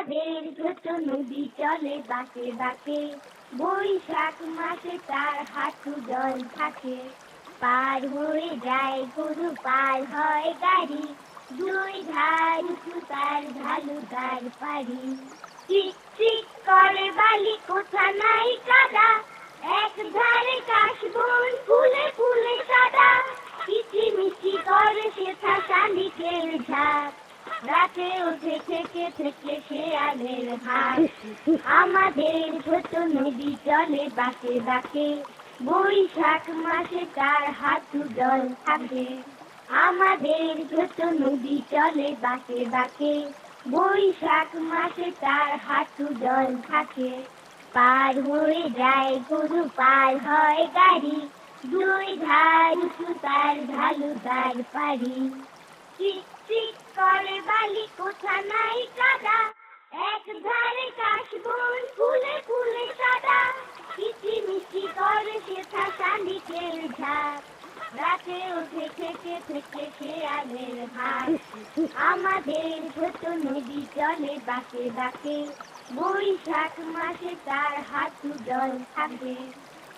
আমাদের ছোট নদী চলে বাঁকে বাঁকে। বৈশাখ মাসে তার হাঁটু জল থাকে। পার হয়ে যায়, গরু পার হয় গাড়ি। দুই ধার উঁচু তার ঢালু তার পারি চিক করে বালি, কোথা নাই কাদা। এক ধারে কাশবন ফুলে ফুলে সাদা। কিচি মিচি করে সেথা শালিকের ঝাঁক। রাতে উঠে থেকে থেকে শেয়ালের হাট আমাদের ছোট নদী চলে বাঁকে বাঁকে, বৈশাখ মাসে তার হাঁটু জল থাকে। আমাদের ছোট নদী চলে বাঁকে বাঁকে, বৈশাখ মাসে তার হাঁটু জল থাকে। পার হয়ে যায় গরু, পার হয় গাড়ি। দুই ধার উঁচু, তার ঢালু, তার পারি চিক করে বালি কোথা নাই কাদা? এক ধারে কাশবন ফুলে ফুলে সাদা। কিচি করে সেথা শালিকের ঝাঁক রাতে উঠে থেকে থেকে শেয়ালের হাট আমাদের ছোট নদী চলে বাঁকে বাঁকে। বৈশাখ মাসে তার হাঁটু জল থাকে।